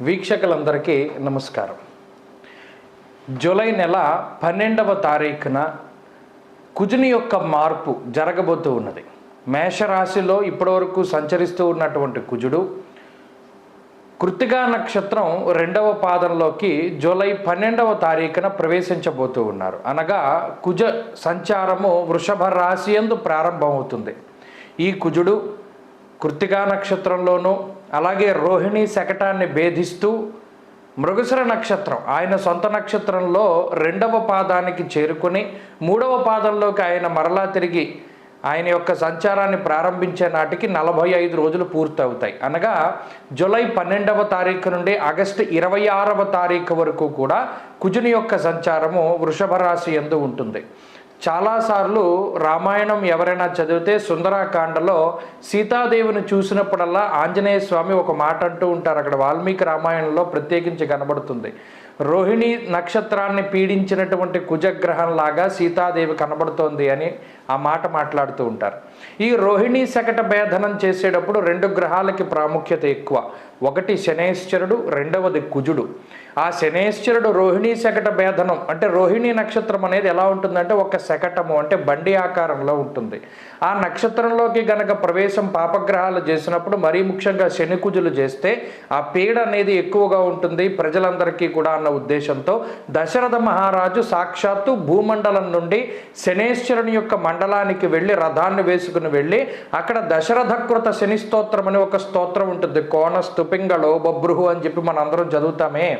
వీక్షకులందరికీ నమస్కారం. జూలై నెల పన్నెండవ తారీఖున కుజుని యొక్క మార్పు జరగబోతూ ఉన్నది. మేషరాశిలో ఇప్పటివరకు సంచరిస్తూ ఉన్నటువంటి కుజుడు కృత్తికా నక్షత్రం రెండవ పాదంలోకి జూలై పన్నెండవ తారీఖున ప్రవేశించబోతూ ఉన్నారు. అనగా కుజ సంచారము వృషభ రాశి ఎందు ప్రారంభమవుతుంది. ఈ కుజుడు కృత్తికా నక్షత్రంలోనూ అలాగే రోహిణి శకటాన్ని భేదిస్తూ మృగశిర నక్షత్రం ఆయన సొంత నక్షత్రంలో రెండవ పాదానికి చేరుకుని మూడవ పాదంలోకి ఆయన మరలా తిరిగి ఆయన యొక్క సంచారాన్ని ప్రారంభించే నాటికి నలభై ఐదు రోజులు పూర్తవుతాయి. అనగా జూలై పన్నెండవ తారీఖు నుండి ఆగస్టు ఇరవై ఆరవ తారీఖు వరకు కూడా కుజుని యొక్క సంచారము వృషభ రాశి ఎందు ఉంటుంది. చాలాసార్లు రామాయణం ఎవరైనా చదివితే సుందరాకాండలో సీతాదేవిని చూసినప్పుడల్లా ఆంజనేయ స్వామి ఒక మాట అంటూ ఉంటారు. అక్కడ వాల్మీకి రామాయణంలో ప్రత్యేకించి కనబడుతుంది. రోహిణి నక్షత్రాన్ని పీడించినటువంటి కుజగ్రహం లాగా సీతాదేవి కనబడుతోంది అని ఆ మాట మాట్లాడుతూ ఉంటారు. ఈ రోహిణి శకట భేదనం చేసేటప్పుడు రెండు గ్రహాలకి ప్రాముఖ్యత ఎక్కువ. ఒకటి శనేశ్వరుడు రెండవది కుజుడు. ఆ శనేశ్వరుడు రోహిణీ శకట భేదనం అంటే రోహిణీ నక్షత్రం అనేది ఎలా ఉంటుందంటే ఒక శకటము అంటే బండి ఆకారంలో ఉంటుంది. ఆ నక్షత్రంలోకి గనక ప్రవేశం పాపగ్రహాలు చేసినప్పుడు మరీ ముఖ్యంగా శనికుజులు చేస్తే ఆ పీడ అనేది ఎక్కువగా ఉంటుంది ప్రజలందరికీ కూడా అన్న ఉద్దేశంతో. దశరథ మహారాజు సాక్షాత్తు భూమండలం నుండి శనేశ్వరుని యొక్క మండలానికి వెళ్ళి రథాన్ని వేసుకుని వెళ్ళి అక్కడ దశరథకృత శని స్తోత్రం అని ఒక స్తోత్రం ఉంటుంది. కోణ స్తుపింగళో బభ్రుహు అని చెప్పి మనందరం చదువుతామే.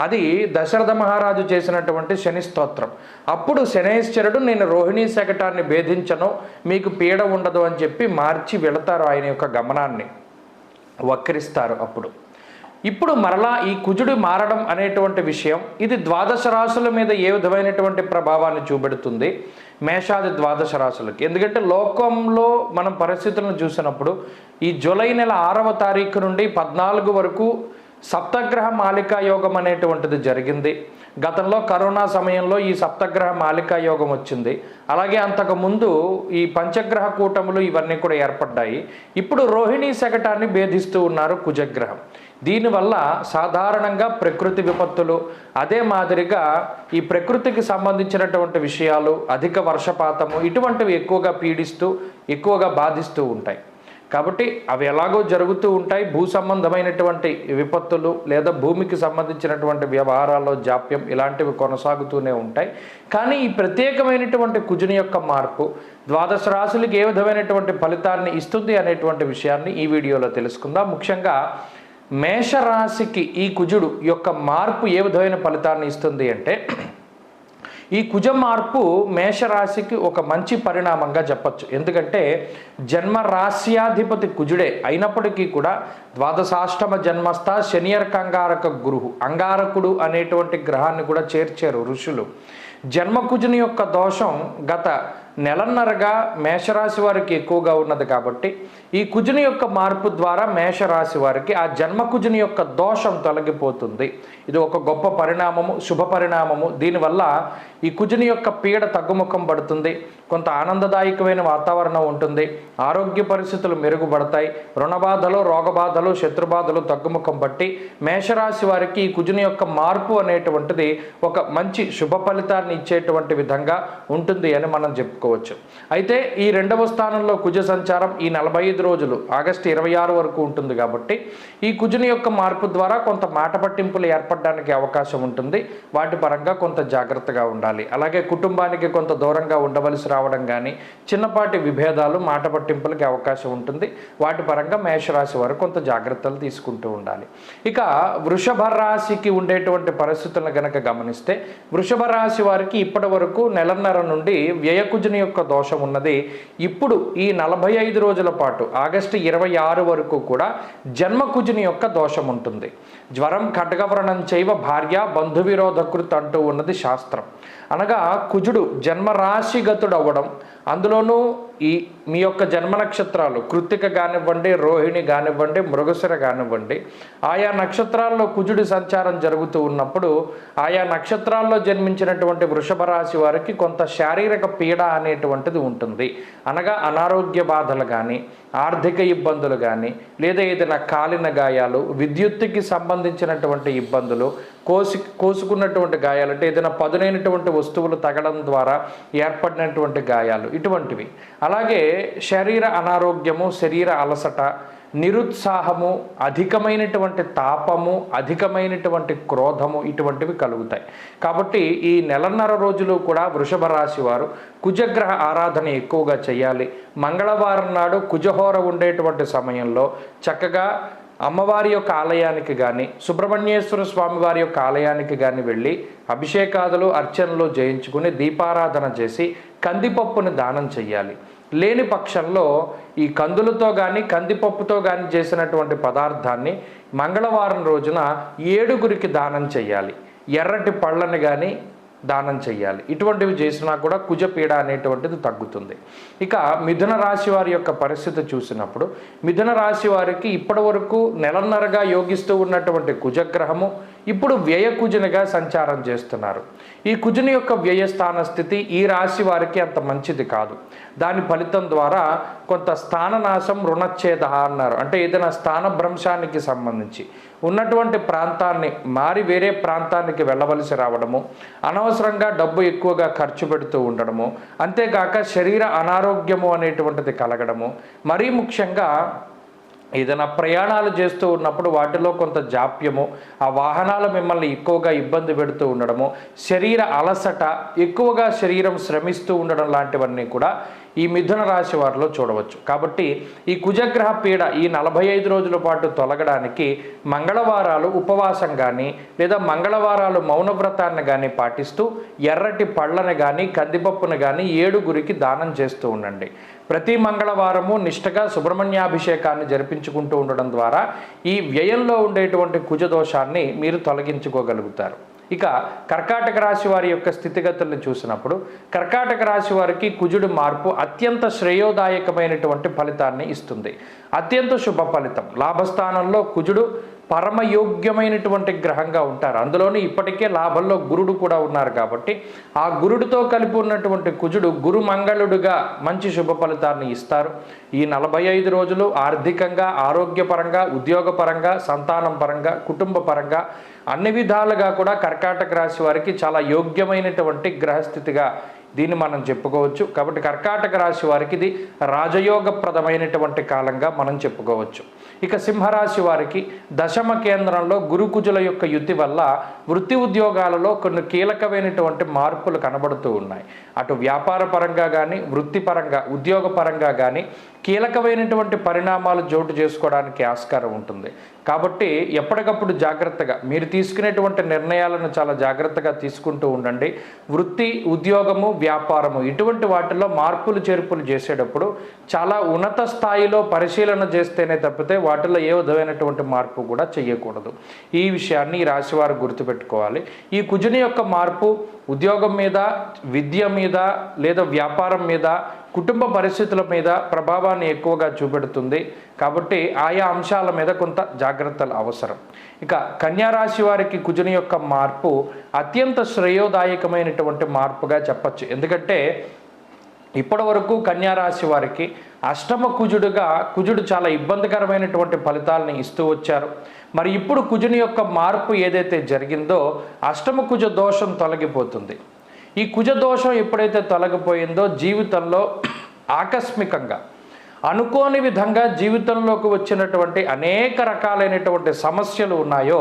అది దశరథ మహారాజు చేసినటువంటి శని స్తోత్రం అప్పుడు శనేశ్వరుడు నేను రోహిణీ శకటాన్ని భేదించను మీకు పీడ ఉండదు అని చెప్పి మార్చి వెళతారు ఆయన యొక్క గమనాన్ని. వక్రిస్తారు అప్పుడు. ఇప్పుడు మరలా ఈ కుజుడు మారడం అనేటువంటి విషయం ఇది ద్వాదశ రాశుల మీద ఏ విధమైనటువంటి ప్రభావాన్ని చూపెడుతుంది? మేషాది ద్వాదశ రాశులకి. ఎందుకంటే లోకంలో మనం పరిస్థితులను చూసినప్పుడు ఈ జూలై నెల ఆరవ తారీఖు నుండి పద్నాలుగు వరకు సప్తగ్రహ మాలికా యోగం అనేటువంటిది జరిగింది. గతంలో కరోనా సమయంలో ఈ సప్తగ్రహ మాలికా యోగం వచ్చింది. అలాగే అంతకు ముందు ఈ పంచగ్రహ కూటములు ఇవన్నీ కూడా ఏర్పడ్డాయి. ఇప్పుడు రోహిణీ శకటాన్ని భేధిస్తూ ఉన్నారు కుజగ్రహం. దీనివల్ల సాధారణంగా ప్రకృతి విపత్తులు అదే మాదిరిగా ఈ ప్రకృతికి సంబంధించినటువంటి విషయాలు అధిక వర్షపాతము ఇటువంటివి ఎక్కువగా పీడిస్తూ ఎక్కువగా బాధిస్తూ ఉంటాయి. కాబట్టి అవి ఎలాగో జరుగుతూ ఉంటాయి. భూ సంబంధమైనటువంటి విపత్తులు లేదా భూమికి సంబంధించినటువంటి వ్యవహారాల్లో జాప్యం ఇలాంటివి కొనసాగుతూనే ఉంటాయి. కానీ ఈ ప్రత్యేకమైనటువంటి కుజుని యొక్క మార్పు ద్వాదశ రాశులకి ఏ విధమైనటువంటి ఫలితాన్ని ఇస్తుంది అనేటువంటి విషయాన్ని ఈ వీడియోలో తెలుసుకుందాం. ముఖ్యంగా మేషరాశికి ఈ కుజుడు యొక్క మార్పు ఏ విధమైన ఫలితాన్ని ఇస్తుంది అంటే ఈ కుజ మార్పు మేషరాశికి ఒక మంచి పరిణామంగా చెప్పచ్చు. ఎందుకంటే జన్మ రాశ్యాధిపతి కుజుడే అయినప్పటికీ కూడా ద్వాదశాష్టమ జన్మస్థ శనియర్ కంగారక గురువు అంగారకుడు అనేటువంటి గ్రహాన్ని కూడా చేర్చారు ఋషులు. జన్మకుజుని యొక్క దోషం గత నెలన్నరగా మేషరాశి వారికి ఎక్కువగా ఉన్నది కాబట్టి ఈ కుజుని యొక్క మార్పు ద్వారా మేషరాశి వారికి ఆ జన్మ కుజుని యొక్క దోషం తొలగిపోతుంది. ఇది ఒక గొప్ప పరిణామము శుభ పరిణామము. దీనివల్ల ఈ కుజుని యొక్క పీడ తగ్గుముఖం పడుతుంది. కొంత ఆనందదాయకమైన వాతావరణం ఉంటుంది. ఆరోగ్య పరిస్థితులు మెరుగుపడతాయి. రుణబాధలు రోగబాధలు శత్రుబాధలు తగ్గుముఖం పట్టి మేషరాశి వారికి ఈ కుజుని యొక్క మార్పు అనేటువంటిది ఒక మంచి శుభ ఫలితాన్ని ఇచ్చేటువంటి విధంగా ఉంటుంది అని మనం చెప్పుకోవచ్చు. అయితే ఈ రెండవ స్థానంలో కుజ సంచారం ఈ నలభై ఐదు రోజులు ఆగస్టు ఇరవై ఆరు వరకు ఉంటుంది కాబట్టి ఈ కుజుని యొక్క మార్పు ద్వారా కొంత మాట పట్టింపులు ఏర్పడడానికి అవకాశం ఉంటుంది. వాటి పరంగా కొంత జాగ్రత్తగా ఉండాలి. అలాగే కుటుంబానికి కొంత దూరంగా ఉండవలసి రావడం కానీ చిన్నపాటి విభేదాలు మాట పట్టింపులకి అవకాశం ఉంటుంది. వాటి పరంగా మేషరాశి వారు కొంత జాగ్రత్తలు తీసుకుంటూ ఉండాలి. ఇక వృషభ రాశికి ఉండేటువంటి పరిస్థితులను గనక గమనిస్తే వృషభ రాశి వారికి ఇప్పటి వరకు నెలన్నర నుండి వ్యయకుజుని యొక్క దోషం ఉన్నది. ఇప్పుడు ఈ నలభై ఐదు రోజుల పాటు ఆగస్టు ఇరవై ఆరు వరకు కూడా జన్మకుజుని యొక్క దోషం ఉంటుంది. జ్వరం ఖడ్గవ్రణం చైవ భార్య బంధువిరోధకృత్ అంటూ ఉన్నది శాస్త్రం. అనగా కుజుడు జన్మరాశిగతుడు అవ్వడం అందులోనూ ఈ మీ యొక్క జన్మ నక్షత్రాలు కృత్తిక కానివ్వండి రోహిణి కానివ్వండి మృగశిర కానివ్వండి ఆయా నక్షత్రాల్లో కుజుడి సంచారం జరుగుతూ ఉన్నప్పుడు ఆయా నక్షత్రాల్లో జన్మించినటువంటి వృషభ రాశి వారికి కొంత శారీరక పీడ అనేటువంటిది ఉంటుంది. అనగా అనారోగ్య బాధలు కానీ ఆర్థిక ఇబ్బందులు కానీ లేదా ఏదైనా కాలిన గాయాలు విద్యుత్తుకి సంబంధించినటువంటి ఇబ్బందులు కోసి కోసుకున్నటువంటి గాయాలు అంటే ఏదైనా పదునైనటువంటి వస్తువులు తగడం ద్వారా ఏర్పడినటువంటి గాయాలు ఇటువంటివి. అలాగే శరీర అనారోగ్యము శరీర అలసట నిరుత్సాహము అధికమైనటువంటి తాపము అధికమైనటువంటి క్రోధము ఇటువంటివి కలుగుతాయి. కాబట్టి ఈ నెలన్నర రోజులు కూడా వృషభ రాశి వారు కుజగ్రహ ఆరాధన ఎక్కువగా చేయాలి. మంగళవారం నాడు కుజహోర ఉండేటువంటి సమయంలో చక్కగా అమ్మవారి యొక్క ఆలయానికి కానీ సుబ్రహ్మణ్యేశ్వర స్వామి వారి యొక్క ఆలయానికి కానీ వెళ్ళి అభిషేకాదులు అర్చనలు చేయించుకుని దీపారాధన చేసి కందిపప్పును దానం చేయాలి. లేని పక్షంలో ఈ కందులతో కానీ కందిపప్పుతో కానీ చేసినటువంటి పదార్థాన్ని మంగళవారం రోజున ఏడుగురికి దానం చేయాలి ఎర్రటి పళ్ళని కానీ దానం చేయాలి ఇటువంటివి చేసినా కూడా కుజపీడ అనేటువంటిది తగ్గుతుంది. ఇక మిథున రాశి వారి యొక్క పరిస్థితి చూసినప్పుడు మిథున రాశి వారికి ఇప్పటి వరకు నెలన్నరగా యోగిస్తూ ఉన్నటువంటి కుజగ్రహము ఇప్పుడు వ్యయ కుజునిగా సంచారం చేస్తున్నారు. ఈ కుజుని యొక్క వ్యయస్థాన స్థితి ఈ రాశి వారికి అంత మంచిది కాదు. దాని ఫలితం ద్వారా కొంత స్థాననాశం రుణచ్ఛేద అన్నారు. అంటే ఏదైనా స్థాన భ్రంశానికి సంబంధించి. ఉన్నటువంటి ప్రాంతాన్ని మారి వేరే ప్రాంతానికి వెళ్ళవలసి రావడము అనవసరంగా డబ్బు ఎక్కువగా ఖర్చు పెడుతూ ఉండడము అంతేకాక శరీర అనారోగ్యము అనేటువంటిది కలగడము మరీ ముఖ్యంగా ఏదైనా ప్రయాణాలు చేస్తూ ఉన్నప్పుడు వాటిలో కొంత జాప్యము ఆ వాహనాలు మిమ్మల్ని ఎక్కువగా ఇబ్బంది పెడుతూ ఉండడము శరీర అలసట ఎక్కువగా శరీరం శ్రమిస్తూ ఉండడం లాంటివన్నీ కూడా ఈ మిథున రాశి వారిలో చూడవచ్చు. కాబట్టి ఈ కుజగ్రహ పీడ ఈ నలభై ఐదు రోజుల పాటు తొలగడానికి మంగళవారాలు ఉపవాసం కానీ లేదా మంగళవారాలు మౌనవ్రతాన్ని కానీ పాటిస్తూ ఎర్రటి పళ్ళను కానీ కందిపప్పును కానీ ఏడుగురికి దానం చేస్తూ ఉండండి. ప్రతి మంగళవారము నిష్టగా సుబ్రహ్మణ్యాభిషేకాన్ని జరిపించుకుంటూ ఉండడం ద్వారా ఈ వ్యయంలో ఉండేటువంటి కుజదోషాన్ని మీరు తొలగించుకోగలుగుతారు. ఇక కర్కాటక రాశి వారి యొక్క స్థితిగతులను చూసినప్పుడు కర్కాటక రాశి వారికి కుజుడు మార్పు అత్యంత శ్రేయోదాయకమైనటువంటి ఫలితాన్ని ఇస్తుంది. అత్యంత శుభ ఫలితం. లాభస్థానంలో కుజుడు పరమయోగ్యమైనటువంటి గ్రహంగా ఉంటారు. అందులోని ఇప్పటికే లాభంలో గురుడు కూడా ఉన్నారు కాబట్టి ఆ గురుడితో కలిపి ఉన్నటువంటి కుజుడు గురు మంగళుడుగా మంచి శుభ ఫలితాన్ని ఇస్తారు. ఈ నలభై ఐదు రోజులు ఆర్థికంగా ఆరోగ్యపరంగా ఉద్యోగపరంగా సంతానం పరంగా కుటుంబ పరంగా అన్ని విధాలుగా కూడా కర్కాటక రాశి వారికి చాలా యోగ్యమైనటువంటి గ్రహస్థితిగా దీన్ని మనం చెప్పుకోవచ్చు. కాబట్టి కర్కాటక రాశి వారికి ఇది రాజయోగప్రదమైనటువంటి కాలంగా మనం చెప్పుకోవచ్చు. ఇక సింహరాశి వారికి దశమ కేంద్రంలో గురుకుజుల యొక్క యుద్ధి వల్ల వృత్తి ఉద్యోగాలలో కొన్ని కీలకమైనటువంటి మార్పులు కనబడుతూ ఉన్నాయి. అటు వ్యాపార పరంగా కానీ వృత్తిపరంగా ఉద్యోగపరంగా కానీ కీలకమైనటువంటి పరిణామాలు చోటు చేసుకోవడానికి ఆస్కారం ఉంటుంది. కాబట్టి ఎప్పటికప్పుడు జాగ్రత్తగా మీరు తీసుకునేటువంటి నిర్ణయాలను చాలా జాగ్రత్తగా తీసుకుంటూ ఉండండి. వృత్తి ఉద్యోగము వ్యాపారము ఇటువంటి వాటిల్లో మార్పులు చేర్పులు చేసేటప్పుడు చాలా ఉన్నత స్థాయిలో పరిశీలన చేస్తేనే తప్పితే వాటిలో ఏ విధమైనటువంటి మార్పు కూడా చేయకూడదు ఈ విషయాన్ని ఈ రాశివారు గుర్తుపెట్టుకోవాలి. ఈ కుజుని యొక్క మార్పు ఉద్యోగం మీద విద్య మీద లేదా వ్యాపారం మీద కుటుంబ పరిస్థితుల మీద ప్రభావాన్ని ఎక్కువగా చూపెడుతుంది. కాబట్టి ఆయా అంశాల మీద కొంత జాగ్రత్తలు అవసరం. ఇక కన్యారాశి వారికి కుజుని యొక్క మార్పు అత్యంత శ్రేయోదాయకమైనటువంటి మార్పుగా చెప్పచ్చు. ఎందుకంటే ఇప్పటి వరకు కన్యారాశి వారికి అష్టమ కుజుడుగా కుజుడు చాలా ఇబ్బందికరమైనటువంటి ఫలితాలను ఇస్తూ వచ్చారు. మరి ఇప్పుడు కుజుని యొక్క మార్పు ఏదైతే జరిగిందో అష్టమ కుజ దోషం తొలగిపోతుంది. ఈ కుజ దోషం ఎప్పుడైతే తొలగిపోయిందో జీవితంలో ఆకస్మికంగా అనుకోని విధంగా జీవితంలోకి వచ్చినటువంటి అనేక రకాలైనటువంటి సమస్యలు ఉన్నాయో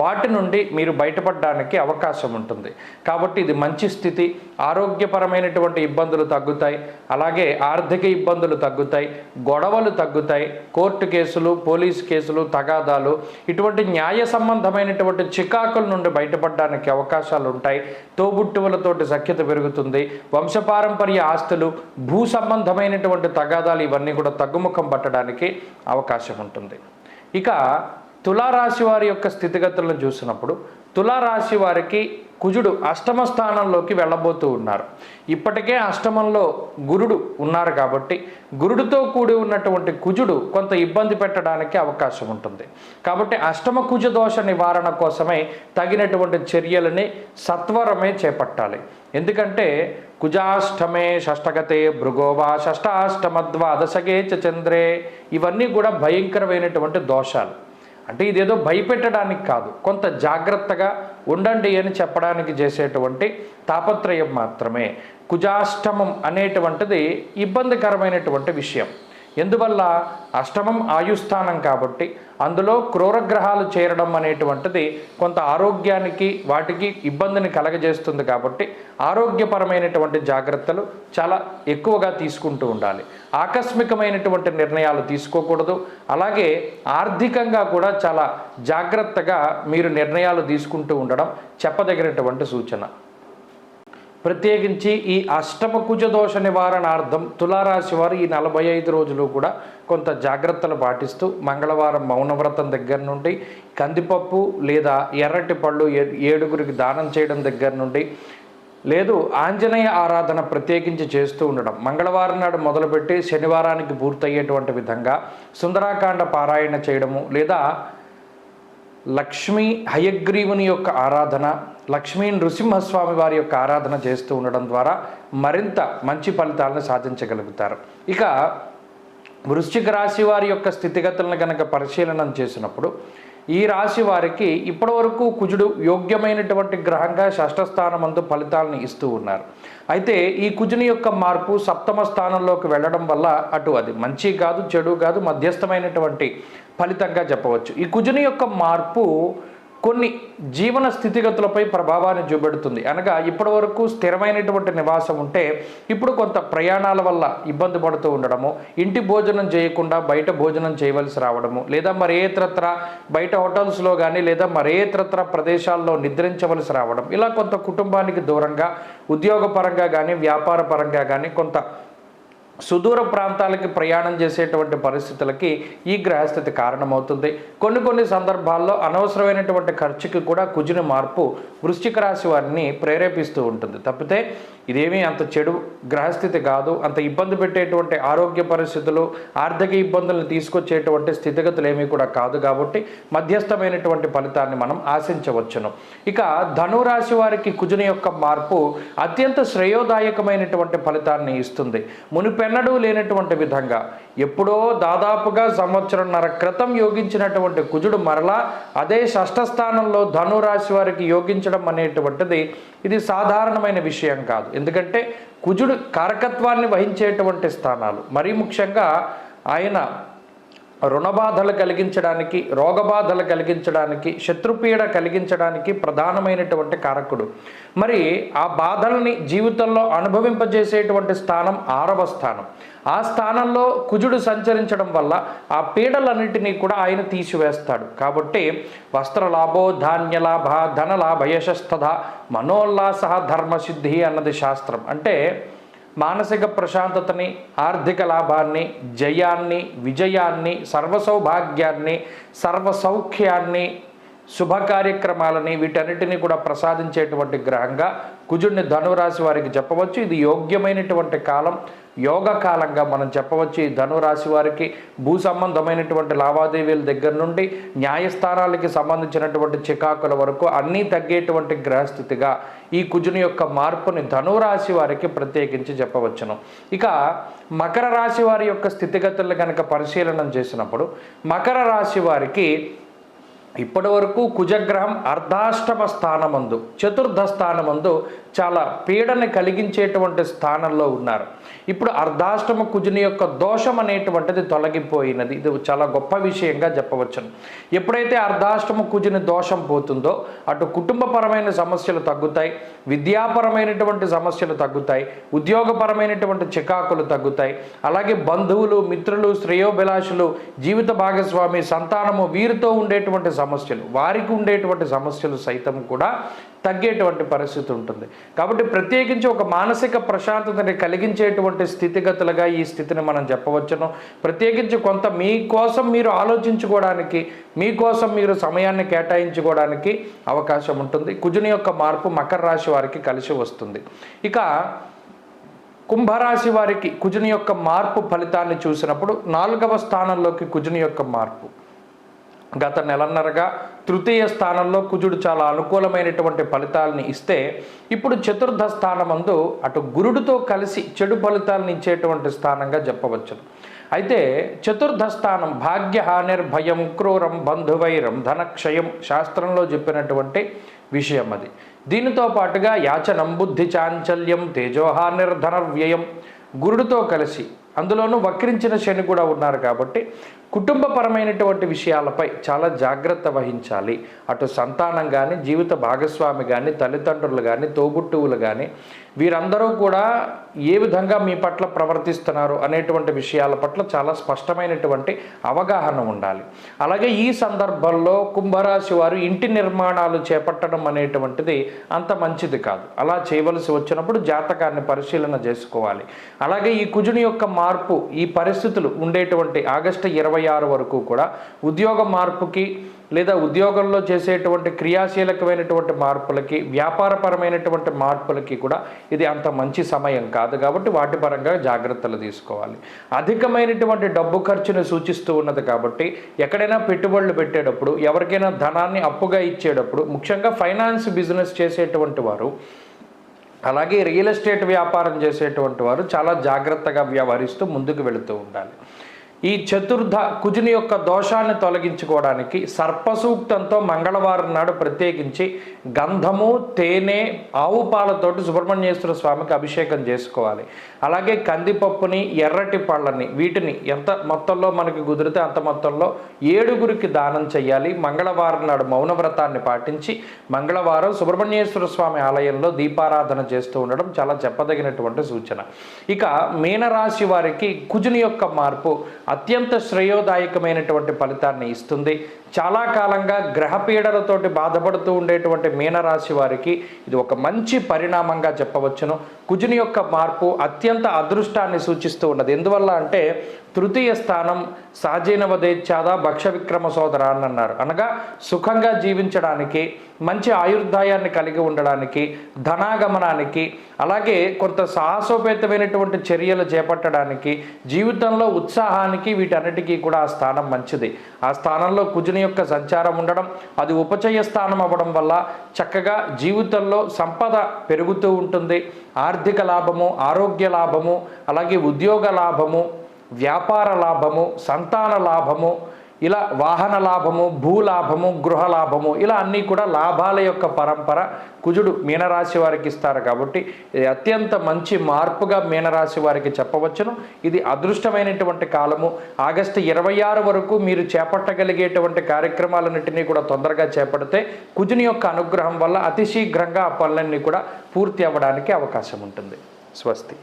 వాటి నుండి మీరు బయటపడడానికి అవకాశం ఉంటుంది. కాబట్టి ఇది మంచి స్థితి ఆరోగ్యపరమైనటువంటి ఇబ్బందులు తగ్గుతాయి అలాగే ఆర్థిక ఇబ్బందులు తగ్గుతాయి గొడవలు తగ్గుతాయి కోర్టు కేసులు పోలీస్ కేసులు తగాదాలు ఇటువంటి న్యాయ సంబంధమైనటువంటి చికాకుల నుండి బయటపడడానికి అవకాశాలు ఉంటాయి. తోబుట్టువులతోటి సఖ్యత పెరుగుతుంది వంశపారంపర్య ఆస్తులు భూ సంబంధమైనటువంటి తగాదాలు ఇవన్నీ కూడా తగ్గుముఖం పట్టడానికి అవకాశం ఉంటుంది. ఇక తులారాశి వారి యొక్క స్థితిగతులను చూసినప్పుడు తులారాశి వారికి కుజుడు అష్టమ స్థానంలోకి వెళ్ళబోతూ ఉన్నారు. ఇప్పటికే అష్టమంలో గురుడు ఉన్నారు కాబట్టి గురుడితో కూడి ఉన్నటువంటి కుజుడు కొంత ఇబ్బంది పెట్టడానికి అవకాశం ఉంటుంది. కాబట్టి అష్టమ కుజ దోష నివారణ కోసమై తగినటువంటి చర్యలని సత్వరమే చేపట్టాలి. ఎందుకంటే కుజాష్టమే షష్టగతే భృగోవా షష్టాష్టమ ద్వాదశగే చంద్రే. ఇవన్నీ కూడా భయంకరమైనటువంటి దోషాలు. అంటే ఇదేదో భయపెట్టడానికి కాదు. కొంత జాగ్రత్తగా ఉండండి అని చెప్పడానికి చేసేటువంటి తాపత్రయం మాత్రమే. కుజాష్టమం అనేటువంటిది ఇబ్బందికరమైనటువంటి విషయం. ఎందువల్ల అష్టమం ఆయుస్థానం కాబట్టి అందులో క్రూరగ్రహాలు చేరడం అనేటువంటిది కొంత ఆరోగ్యానికి వాటికి ఇబ్బందిని కలగజేస్తుంది కాబట్టి ఆరోగ్యపరమైనటువంటి జాగ్రత్తలు చాలా ఎక్కువగా తీసుకుంటూ ఉండాలి. ఆకస్మికమైనటువంటి నిర్ణయాలు తీసుకోకూడదు. అలాగే ఆర్థికంగా కూడా చాలా జాగ్రత్తగా మీరు నిర్ణయాలు తీసుకుంటూ ఉండడం చెప్పదగినటువంటి సూచన. ప్రత్యేకించి ఈ అష్టమ కుజ దోష నివారణార్థం తులారాశి వారు ఈ నలభై ఐదు రోజులు కూడా కొంత జాగ్రత్తలు పాటిస్తూ మంగళవారం మౌనవ్రతం దగ్గర నుండి కందిపప్పు లేదా ఎర్రటి పళ్ళు ఏ- ఏడుగురికి దానం చేయడం దగ్గర నుండి లేదు ఆంజనేయ ఆరాధన ప్రత్యేకించి చేస్తూ ఉండడం. మంగళవారం నాడు మొదలుపెట్టి శనివారానికి పూర్తయ్యేటువంటి విధంగా సుందరాకాండ పారాయణ చేయడము లేదా లక్ష్మీ హయగ్రీవుని యొక్క ఆరాధన లక్ష్మీ నృసింహస్వామి వారి యొక్క ఆరాధన చేస్తూ ఉండడం ద్వారా మరింత మంచి ఫలితాలను సాధించగలుగుతారు. ఇక వృశ్చిక రాశి వారి యొక్క స్థితిగతులను కనుక పరిశీలనం చేసినప్పుడు ఈ రాశి వారికి ఇప్పటివరకు కుజుడు యోగ్యమైనటువంటి గ్రహంగా షష్ఠస్థానమందు ఫలితాలను ఇస్తూ ఉన్నారు. అయితే ఈ కుజుని యొక్క మార్పు సప్తమ స్థానంలోకి వెళ్ళడం వల్ల అటు అది మంచి కాదు చెడు కాదు మధ్యస్థమైనటువంటి ఫలితంగా చెప్పవచ్చు. ఈ కుజుని యొక్క మార్పు కొన్ని జీవన స్థితిగతులపై ప్రభావాన్ని చూపెడుతుంది. అనగా ఇప్పటి వరకు స్థిరమైనటువంటి నివాసం ఉంటే ఇప్పుడు కొంత ప్రయాణాల వల్ల ఇబ్బంది పడుతూ ఉండడము ఇంటి భోజనం చేయకుండా బయట భోజనం చేయవలసి రావడము లేదా మరేతరత్ర బయట హోటల్స్లో కానీ లేదా మరేతరత్ర ప్రదేశాల్లో నిద్రించవలసి రావడం ఇలా కొంత కుటుంబానికి దూరంగా ఉద్యోగపరంగా కానీ వ్యాపార పరంగా కానీ కొంత సుదూర ప్రాంతాలకి ప్రయాణం చేసేటువంటి పరిస్థితులకి ఈ గ్రహస్థితి కారణమవుతుంది. కొన్ని కొన్ని సందర్భాల్లో అనవసరమైనటువంటి ఖర్చుకి కూడా కుజిన మార్పు వృశ్చిక రాశి వారిని ప్రేరేపిస్తూ ఉంటుంది. తప్పితే ఇదేమీ అంత చెడు గ్రహస్థితి కాదు. అంత ఇబ్బంది పెట్టేటువంటి ఆరోగ్య పరిస్థితులు ఆర్థిక ఇబ్బందులను తీసుకొచ్చేటువంటి స్థితిగతులు ఏమీ కూడా కాదు కాబట్టి మధ్యస్థమైనటువంటి ఫలితాన్ని మనం ఆశించవచ్చును. ఇక ధనురాశి వారికి కుజుని యొక్క మార్పు అత్యంత శ్రేయోదాయకమైనటువంటి ఫలితాన్ని ఇస్తుంది. ఎన్నడూ లేనటువంటి విధంగా ఎప్పుడో దాదాపుగా సంవత్సరంన్నర క్రితం యోగించినటువంటి కుజుడు మరలా అదే షష్ఠ స్థానంలో ధనురాశి వారికి యోగించడం అనేటువంటిది ఇది సాధారణమైన విషయం కాదు. ఎందుకంటే కుజుడు కారకత్వాన్ని వహించేటువంటి స్థానాలు. మరీ ముఖ్యంగా ఆయన రుణబాధలు కలిగించడానికి రోగబాధలు కలిగించడానికి శత్రుపీడ కలిగించడానికి ప్రధానమైనటువంటి కారకుడు. మరి ఆ బాధల్ని జీవితంలో అనుభవింపజేసేటువంటి స్థానం ఆరవ స్థానం. ఆ స్థానంలో కుజుడు సంచరించడం వల్ల ఆ పీడలన్నింటినీ కూడా ఆయన తీసివేస్తాడు. కాబట్టి వస్త్రలాభో ధాన్యలాభ ధనలాభ యశస్తథ మనోల్లాస ధర్మసిద్ధి అన్నది శాస్త్రం. అంటే మానసిక ప్రశాంతతని ఆర్థిక లాభాన్ని జయాన్ని విజయాన్ని సర్వసౌభాగ్యాన్ని సర్వసౌఖ్యాన్ని శుభ కార్యక్రమాలని వీటన్నిటిని కూడా ప్రసాదించేటువంటి గ్రహంగా కుజుడిని ధనురాశి వారికి చెప్పవచ్చు. ఇది యోగ్యమైనటువంటి కాలం. యోగ కాలంగా మనం చెప్పవచ్చు. ఈ ధనురాశి వారికి భూ సంబంధమైనటువంటి లావాదేవీల దగ్గర నుండి న్యాయస్థానాలకి సంబంధించినటువంటి చికాకుల వరకు అన్నీ తగ్గేటువంటి గ్రహస్థితిగా ఈ కుజుని యొక్క మార్పుని ధనురాశి వారికి ప్రత్యేకించి చెప్పవచ్చును. ఇక మకర రాశి వారి యొక్క స్థితిగతులను కనుక పరిశీలనం చేసినప్పుడు మకర రాశి వారికి ఇప్పటి వరకు కుజగ్రహం అర్ధాష్టమ స్థానమందు చతుర్థ స్థానమందు చాలా పీడని కలిగించేటువంటి స్థానంలో ఉన్నారు. ఇప్పుడు అర్ధాష్టమ కుజుని యొక్క దోషం అనేటువంటిది తొలగిపోయినది. ఇది చాలా గొప్ప విషయంగా చెప్పవచ్చును. ఎప్పుడైతే అర్ధాష్టమ కుజుని దోషం పోతుందో అటు కుటుంబపరమైన సమస్యలు తగ్గుతాయి విద్యాపరమైనటువంటి సమస్యలు తగ్గుతాయి ఉద్యోగపరమైనటువంటి చికాకులు తగ్గుతాయి. అలాగే బంధువులు మిత్రులు శ్రేయోభిలాషులు జీవిత భాగస్వామి సంతానము వీరితో ఉండేటువంటి సమస్యలు వారికి ఉండేటువంటి సమస్యలు సైతం కూడా తగ్గేటువంటి పరిస్థితి ఉంటుంది. కాబట్టి ప్రత్యేకించి ఒక మానసిక ప్రశాంతతని కలిగించేటువంటి స్థితిగతులుగా ఈ స్థితిని మనం చెప్పవచ్చును. ప్రత్యేకించి కొంత మీకోసం మీరు ఆలోచించుకోవడానికి మీకోసం మీరు సమయాన్ని కేటాయించుకోవడానికి అవకాశం ఉంటుంది. కుజుని యొక్క మార్పు మకర రాశి వారికి కలిసి వస్తుంది. ఇక కుంభరాశి వారికి కుజుని యొక్క మార్పు ఫలితాన్ని చూసినప్పుడు నాలుగవ స్థానంలోకి కుజుని యొక్క మార్పు. గత నెలన్నరగా తృతీయ స్థానంలో కుజుడు చాలా అనుకూలమైనటువంటి ఫలితాలని ఇస్తే ఇప్పుడు చతుర్థ స్థానమందు అటు గురుడితో కలిసి చెడు ఫలితాలను ఇచ్చేటువంటి స్థానంగా చెప్పవచ్చును. అయితే చతుర్థ స్థానం భాగ్యహానిర్భయం క్రూరం బంధువైరం ధనక్షయం శాస్త్రంలో చెప్పినటువంటి విషయం అది. దీనితో పాటుగా యాచనం బుద్ధి చాంచల్యం తేజోహానిర్ధన వ్యయం గురుడితో కలిసి అందులోనూ వక్రించిన శని కూడా ఉన్నారు కాబట్టి కుటుంబపరమైనటువంటి విషయాలపై చాలా జాగ్రత్త వహించాలి. అటు సంతానం కానీ జీవిత భాగస్వామి కానీ తల్లిదండ్రులు కానీ తోబుట్టువులు కానీ వీరందరూ కూడా ఏ విధంగా మీ పట్ల ప్రవర్తిస్తున్నారు అనేటువంటి విషయాల పట్ల చాలా స్పష్టమైనటువంటి అవగాహన ఉండాలి. అలాగే ఈ సందర్భంలో కుంభరాశి వారు ఇంటి నిర్మాణాలు చేపట్టడం అనేటువంటిది అంత మంచిది కాదు. అలా చేయవలసి వచ్చినప్పుడు జాతకాన్ని పరిశీలన చేసుకోవాలి. అలాగే ఈ కుజుని యొక్క మార్పు ఈ పరిస్థితులు ఉండేటువంటి ఆగస్టు ఇరవై ఆరు వరకు కూడా ఉద్యోగ మార్పుకి లేదా ఉద్యోగంలో చేసేటువంటి క్రియాశీలకమైనటువంటి మార్పులకి వ్యాపారపరమైనటువంటి మార్పులకి కూడా ఇది అంత మంచి సమయం కాదు కాబట్టి వాటి పరంగా జాగ్రత్తలు తీసుకోవాలి. అధికమైనటువంటి డబ్బు ఖర్చును సూచిస్తూ ఉన్నది కాబట్టి ఎక్కడైనా పెట్టుబడులు పెట్టేటప్పుడు ఎవరికైనా ధనాన్ని అప్పుగా ఇచ్చేటప్పుడు ముఖ్యంగా ఫైనాన్స్ బిజినెస్ చేసేటువంటి వారు అలాగే రియల్ ఎస్టేట్ వ్యాపారం చేసేటువంటి వారు చాలా జాగ్రత్తగా వ్యవహరిస్తూ ముందుకు వెళుతూ ఉండాలి. ఈ చతుర్థ కుజుని యొక్క దోషాన్ని తొలగించుకోవడానికి సర్పసూక్తంతో మంగళవారం నాడు ప్రత్యేకించి గంధము తేనె ఆవు పాలతోటి సుబ్రహ్మణ్యేశ్వర స్వామికి అభిషేకం చేసుకోవాలి. అలాగే కందిపప్పుని ఎర్రటి పళ్ళని వీటిని ఎంత మొత్తంలో మనకి కుదిరితే అంత మొత్తంలో ఏడుగురికి దానం చేయాలి మంగళవారం నాడు మౌన వ్రతాన్ని పాటించి మంగళవారం సుబ్రహ్మణ్యేశ్వర స్వామి ఆలయంలో దీపారాధన చేస్తూ ఉండడం చాలా చెప్పదగినటువంటి సూచన. ఇక మీనరాశి వారికి కుజుని యొక్క మార్పు అత్యంత శ్రేయోదాయకమైనటువంటి ఫలితాన్ని ఇస్తుంది. చాలా కాలంగా గ్రహపీడలతోటి బాధపడుతూ ఉండేటువంటి మీనరాశి వారికి ఇది ఒక మంచి పరిణామంగా చెప్పవచ్చును. కుజుని యొక్క మార్పు అత్యంత అదృష్టాన్ని సూచిస్తూ ఉన్నది. ఎందువల్ల అంటే తృతీయ స్థానం సాజీనవదేచ్ఛాద భక్ష విక్రమ సోదర అని అన్నారు. అనగా సుఖంగా జీవించడానికి మంచి ఆయుర్దాయాన్ని కలిగి ఉండడానికి ధనాగమనానికి అలాగే కొంత సాహసోపేతమైనటువంటి చర్యలు చేపట్టడానికి జీవితంలో ఉత్సాహానికి వీటన్నిటికీ కూడా ఆ స్థానం మంచిది. ఆ స్థానంలో కుజుని యొక్క సంచారం ఉండడం అది ఉపచయ స్థానం అవ్వడం వల్ల చక్కగా జీవితంలో సంపద పెరుగుతూ ఉంటుంది. ఆర్థిక లాభము ఆరోగ్య లాభము అలాగే ఉద్యోగ లాభము వ్యాపార లాభము సంతాన లాభము ఇలా వాహన లాభము భూలాభము గృహ లాభము ఇలా అన్నీ కూడా లాభాల యొక్క పరంపర కుజుడు మీనరాశి వారికి ఇస్తారు కాబట్టి అత్యంత మంచి మార్పుగా మీనరాశి వారికి చెప్పవచ్చును. ఇది అదృష్టమైనటువంటి కాలము. ఆగస్టు ఇరవై ఆరు వరకు మీరు చేపట్టగలిగేటువంటి కార్యక్రమాలన్నింటినీ కూడా తొందరగా చేపడితే కుజుని యొక్క అనుగ్రహం వల్ల అతి శీఘ్రంగా ఆ పనులన్నీ కూడా పూర్తి అవ్వడానికి అవకాశం ఉంటుంది. స్వస్తి.